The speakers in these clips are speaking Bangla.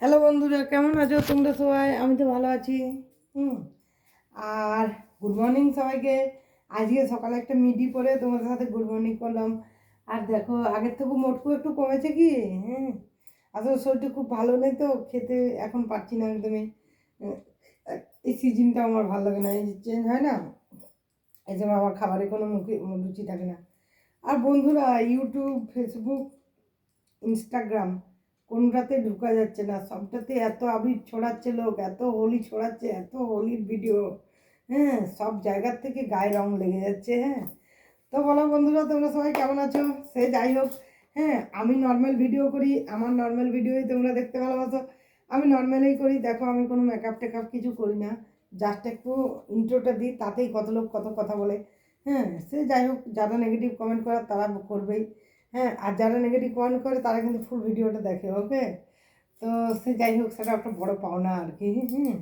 হ্যালো বন্ধুরা, কেমন আছো তোমরা সবাই? আমি তো ভালো আছি। হুম। আর গুড মর্নিং সবাইকে। আজকে সকালে একটা মিডি পরে তোমাদের সাথে গুড মর্নিং করলাম। আর দেখো, আগের থেকে মোটকু একটু কমেছে কি? হ্যাঁ আসলে শরীরটা খুব ভালো নেই তো, খেতে এখন পারছি না একদমই। এই সিজনটা আমার ভালো লাগে না, এই চেঞ্জ হয় না? এই জন্য আমার খাবারে কোনো মুখে রুচি থাকে না। আর বন্ধুরা, ইউটিউব ফেসবুক ইনস্টাগ্রাম কোনটাতে ঢুকা যাচ্ছে না, সবটাতে এত আবির ছড়াচ্ছে লোক, এত হোলি ছড়াচ্ছে, এত হোলির ভিডিও হ্যাঁ সব জায়গার থেকে গায়ে রং লেগে যাচ্ছে হ্যাঁ। তো বলো বন্ধুরা, তোমরা সবাই কেমন আছো? সে যাই হোক হ্যাঁ আমি নর্মাল ভিডিও করি, আমার নর্মাল ভিডিওই তোমরা দেখতে ভালোবাসো। আমি নর্মালেই করি, দেখো আমি কোনো মেকআপ টেকআপ কিছু করি না জাস্ট একটু ইন্ট্রোটা দিই, তাতেই কত লোক কত কথা বলে হ্যাঁ সে যাই হোক, যারা নেগেটিভ কমেন্ট করার তারা করবেই। হ্যাঁ আর যারা নেগেটিভ কমেন্ট করে, তারা কিন্তু ফুল ভিডিওটা দেখে ওকে তো সে যাই হোক, সেটা একটা বড় পাওনা আর কি, হুম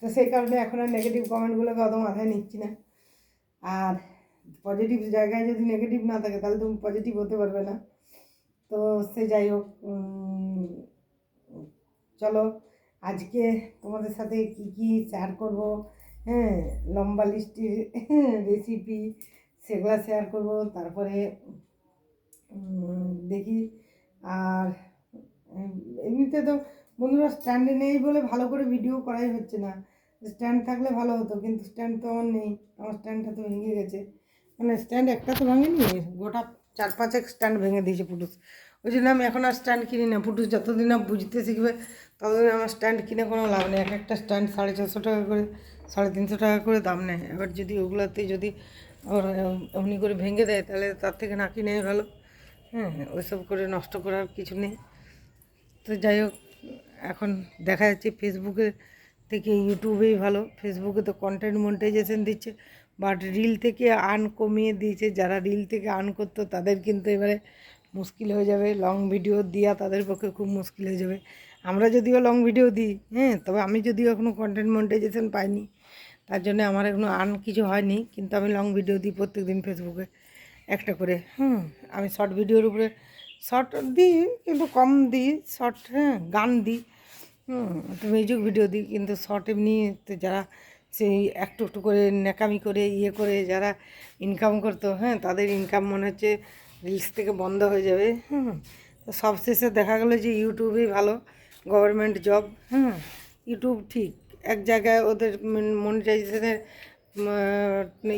তো সেই কারণে এখন আর নেগেটিভ কমেন্টগুলোকে অত মাথায় নিচ্ছি না। আর পজিটিভ জায়গায় যদি নেগেটিভ না থাকে, তাহলে তুমি পজিটিভ হতে পারবে না। তো সে যাই হোক চলো, আজকে তোমাদের সাথে কি কি শেয়ার করব হ্যাঁ লম্বা লিস্টের রেসিপি সেগুলো শেয়ার করব, তারপরে দেখি। আর এমনিতে তো বন্ধুরা স্ট্যান্ডে নেই বলে ভালো করে ভিডিও করাই হচ্ছে না। স্ট্যান্ড থাকলে ভালো হতো, কিন্তু স্ট্যান্ড তো আমার নেই। আমার স্ট্যান্ডটা তো ভেঙে গেছে। মানে স্ট্যান্ড একটা তো ভাঙেনি, গোটা চার পাঁচেক স্ট্যান্ড ভেঙে দিয়েছে পুটুস। ওই জন্য আমি এখন আর স্ট্যান্ড কিনি না। পুটুস যতদিন না বুঝতে শিখবে, ততদিন আমার স্ট্যান্ড কিনে কোনো লাভ নেই। এক একটা স্ট্যান্ড সাড়ে ছশো টাকা করে, সাড়ে তিনশো টাকা করে দাম নেয়। এবার যদি ওগুলোতে যদি ওর এমনি করে ভেঙে দেয়, তাহলে তার থেকে না কিনে ভালো। হ্যাঁ ওইসব করে নষ্ট করার কিছু নেই। তো যাই হোক, এখন দেখা যাচ্ছে ফেসবুকে থেকে ইউটিউবেই ভালো। ফেসবুকে তো কন্টেন্ট মনিটাইজেশন দিচ্ছে বাট রিল থেকে আর্ন কমিয়ে দিয়েছে। যারা রিল থেকে আর্ন করতো, তাদের কিন্তু এবারে মুশকিল হয়ে যাবে। লং ভিডিও দেওয়া তাদের পক্ষে খুব মুশকিল হয়ে যাবে। আমরা যদিও লং ভিডিও দিই হ্যাঁ তবে আমি যদিও এখনও কন্টেন্ট মনিটাইজেশন পাইনি, তার জন্য আমার এখনও আর্ন কিছু হয়নি, কিন্তু আমি লং ভিডিও দিই প্রত্যেক দিন ফেসবুকে একটা করে, হুম, আমি শর্ট ভিডিওর উপরে শর্ট দিই, কিন্তু কম দিই শর্ট হ্যাঁ গান দিই, হুম মিউজিক ভিডিও দিই, কিন্তু শর্ট এমনি যারা সেই একটু একটু করে ন্যাকামি করে ইয়ে করে, যারা ইনকাম করতো হ্যাঁ তাদের ইনকাম মনে হচ্ছে রিলস থেকে বন্ধ হয়ে যাবে, হুম, তো সবশেষে দেখা গেলো যে ইউটিউবেই ভালো গভর্নমেন্ট জব হুম ইউটিউব ঠিক, এক জায়গায় ওদের মনিটাইজেশনের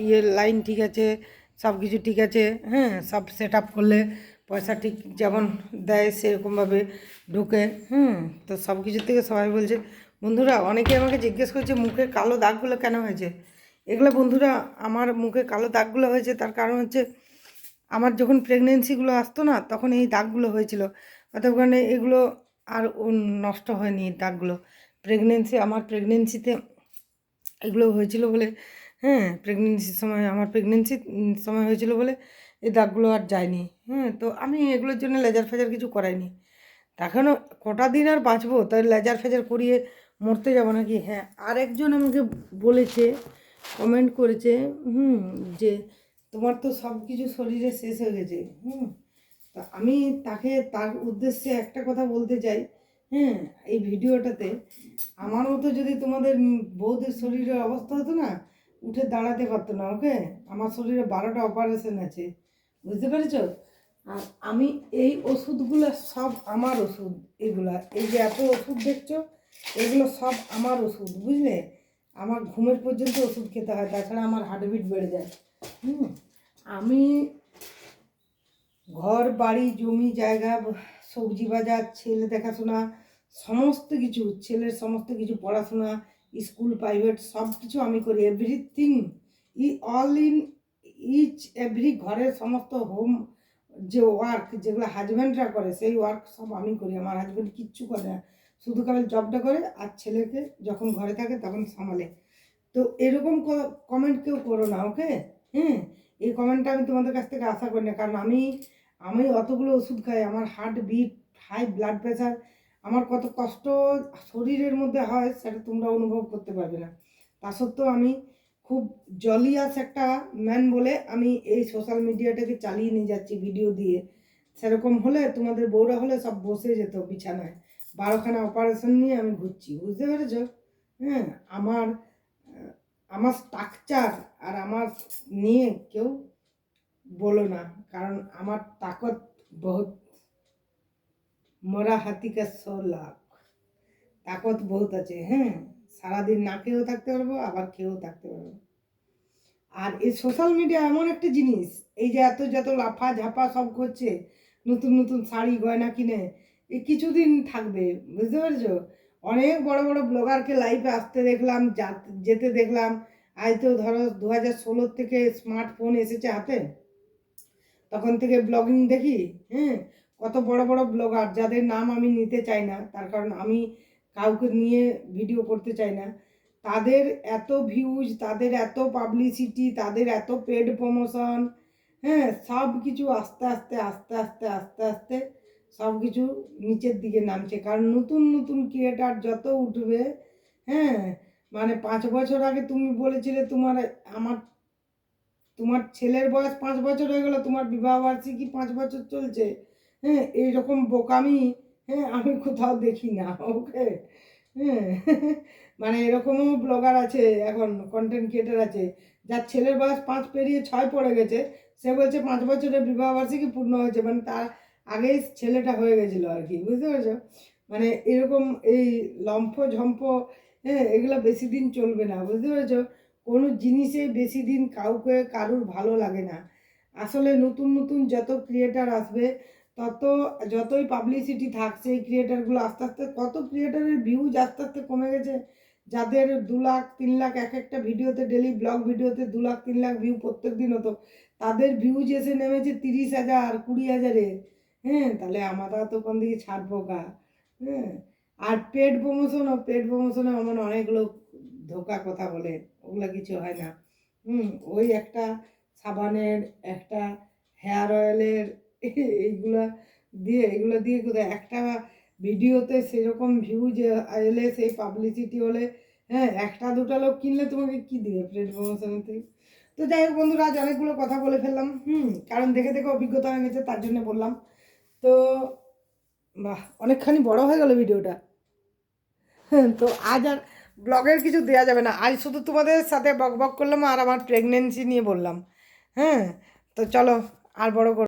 ইয়ে লাইন ঠিক আছে সব কিছু ঠিক আছে হ্যাঁ সব সেট আপ করলে পয়সা ঠিক যেমন দেয় সেরকমভাবে ঢুকে, হুম, তো সব কিছু থেকে সবাই বলছে, বন্ধুরা, অনেকে আমাকে জিজ্ঞেস করছে মুখে কালো দাগগুলো কেন হয়েছে? এগুলো বন্ধুরা, আমার মুখে কালো দাগগুলো হয়েছে, তার কারণ হচ্ছে আমার যখন প্রেগনেন্সিগুলো আসতো না, তখন এই দাগগুলো হয়েছিল। অতএব কারণে এগুলো আর নষ্ট হয়নি দাগগুলো। প্রেগনেন্সি আমার প্রেগনেন্সিতে এগুলো হয়েছিল বলে হ্যাঁ প্রেগনেন্সির সময়, আমার প্রেগনেন্সির সময় হয়েছিল বলে এই দাগগুলো আর যায়নি। হ্যাঁ তো আমি এগুলোর জন্য লেজার ফেজার কিছু করাইনি। এখনও কটা দিন আর বাঁচবো? তাই লেজার ফেজার করিয়ে মরতে যাব নাকি? হ্যাঁ আরেকজন আমাকে বলেছে কমেন্ট করেছে, হুম, যে তোমার তো সব কিছু শরীরে শেষ হয়ে গেছে, হুম। তা আমি তাকে তার উদ্দেশ্যে একটা কথা বলতে চাই হ্যাঁ এই ভিডিওটাতে। আমার মতো যদি তোমাদের বৌদের শরীরের অবস্থা হতো না উঠে দাঁড়াতে পারতো না, ওকে? আমার শরীরে বারোটা অপারেশন আছে, বুঝতে পেরেছ? আর আমি এই ওষুধগুলো সব আমার ওষুধ, এগুলা, এই যে এত ওষুধ দেখছ, এগুলো সব আমার ওষুধ, বুঝলে? আমার ঘুমের পর্যন্ত ওষুধ খেতে হয়, তাছাড়া আমার হার্টবিট বেড়ে যায়, হুম? আমি ঘর, বাড়ি, জমি, জায়গা, সবজি বাজার, ছেলে দেখাশোনা, সমস্ত কিছু, ছেলের সমস্ত কিছু পড়াশোনা স্কুল, প্রাইভেট সব কিছু আমি করি এভরিথিং ই অল ইন ইচ এভরি ঘরের সমস্ত হোম যে ওয়ার্ক যেগুলো হাজব্যান্ডরা করে, সেই ওয়ার্ক সব আমি করি। আমার হাজব্যান্ড কিচ্ছু করে না। শুধু কেবল জবটা করে আর ছেলেকে যখন ঘরে থাকে তখন সামালে। তো এরকম কমেন্ট কেউ করো না ওকে হ্যাঁ? এই কমেন্টটা আমি তোমাদের কাছ থেকে আশা করি না। কারণ আমি আমি অতগুলো ওষুধ খাই। আমার heart beat high blood pressure আমার কত কষ্ট শরীরের মধ্যে হয়, সেটা তোমরা অনুভব করতে পারবে না। তা সত্ত্বেও আমি খুব জলিয়াস একটা ম্যান বলে আমি এই সোশ্যাল মিডিয়াটাকে চালিয়ে নিয়ে যাচ্ছি ভিডিও দিয়ে। সেরকম হলে, তোমাদের বউরা হলে সব বসে যেত বিছানায়। বারোখানা অপারেশন নিয়ে আমি ঘুরছি, বুঝতে পেরেছ? হ্যাঁ আমার আমার স্ট্রাকচার আর আমার নিয়ে কেউ বলো না, কারণ আমার তাকত বহুত মোরা হাতিকা ছ লাখ তাকত বহুত আছে হ্যাঁ? সারাদিন না খেয়েও থাকতে পারব, আবার খেয়েও থাকতে পারব। আর এই সোশ্যাল মিডিয়া এমন একটা জিনিস, এই যে এত যত লাফা ঝাপা সব করছে নতুন নতুন শাড়ি, গয়না কিনে এই কিছুদিন থাকবে, বুঝতে পেরেছ? অনেক বড় বড় ব্লগারকে লাইভে আসতে দেখলাম, যেতে দেখলাম, আজ তো ধরো দু হাজার ষোলোর থেকে স্মার্টফোন এসেছে হাতে। তখন থেকে ব্লগিং দেখি হ্যাঁ? কত বড় বড় ব্লগার, যাদের নাম আমি নিতে চাই না, তার কারণ আমি কাউকে নিয়ে ভিডিও করতে চাই না, তাদের এত ভিউজ তাদের এত পাবলিসিটি তাদের এত পেড প্রমোশন হ্যাঁ সব কিছু আস্তে আস্তে আস্তে আস্তে আস্তে আস্তে সব কিছু নিচের দিকে নামছে। কারণ নতুন নতুন ক্রিয়েটার যত উঠবে হ্যাঁ মানে পাঁচ বছর আগে তুমি বলেছিলে তোমার, আমার, তোমার ছেলের বয়স পাঁচ বছর হয়ে গেলো, তোমার বিবাহ বার্ষিকী পাঁচ বছর চলছে। হ্যাঁ এইরকম বোকামি হ্যাঁ আমি কোথাও দেখি না, ওকে? হ্যাঁ মানে এরকমও ব্লগার আছে, এখন কন্টেন্ট ক্রিয়েটার আছে, যার ছেলের বয়স পাঁচ পেরিয়ে ছয় পড়ে গেছে, সে বলছে পাঁচ বছরের বিবাহ বার্ষিকী পূর্ণ হয়েছে মানে তার আগেই ছেলেটা হয়ে গেছিল আর কি, বুঝতে পেরেছ? মানে এরকম এই লম্ফ ঝম্প হ্যাঁ এগুলো বেশি দিন চলবে না, বুঝতে পেরেছ? কোনো জিনিসে বেশি দিন কাউকে, কারুর ভালো লাগে না। আসলে নতুন নতুন যত ক্রিয়েটার আসবে তত যতই পাবলিসিটি থাকছে এই ক্রিয়েটারগুলো আস্তে আস্তে কত ক্রিয়েটারের ভিউজ আস্তে আস্তে কমে গেছে। যাদের দু লাখ, তিন লাখ এক একটা ভিডিওতে ডেলি ব্লগ ভিডিওতে দু লাখ, তিন লাখ ভিউ প্রত্যেক দিন হতো। তাদের ভিউজ এসে নেমেছে তিরিশ হাজার, কুড়ি হাজারে হ্যাঁ তাহলে আমরা তো কোন দিকে ছাড়বো গা? হ্যাঁ আর পেড প্রমোশনও পেড প্রমোশনে আমার অনেক লোক ধোকা কথা বলে, ওগুলো কিছু হয় না। হুম, ওই একটা সাবানের, একটা হেয়ার অয়েলের এইগুলো দিয়ে এগুলো দিয়ে একটা ভিডিওতে সেরকম ভিউজ এলে, সেই পাবলিসিটি হলে হ্যাঁ একটা দুটো লোক কিনলে তোমাকে কি দিবে পেড প্রমোশন থেকে? তো যাই হোক বন্ধুরা, আজ অনেকগুলো কথা বলে ফেললাম, হুম, কারণ দেখে দেখে অভিজ্ঞতা হয়ে গেছে, তার জন্য বললাম। তো, বাহ, অনেকখানি বড় হয়ে গেল ভিডিওটা। হ্যাঁ তো আজ আর ব্লগের কিছু দেওয়া যাবে না, আজ শুধু তোমাদের সাথে বক বক করলাম আর আমার প্রেগনেন্সি নিয়ে বললাম। হ্যাঁ তো চলো, আর বড়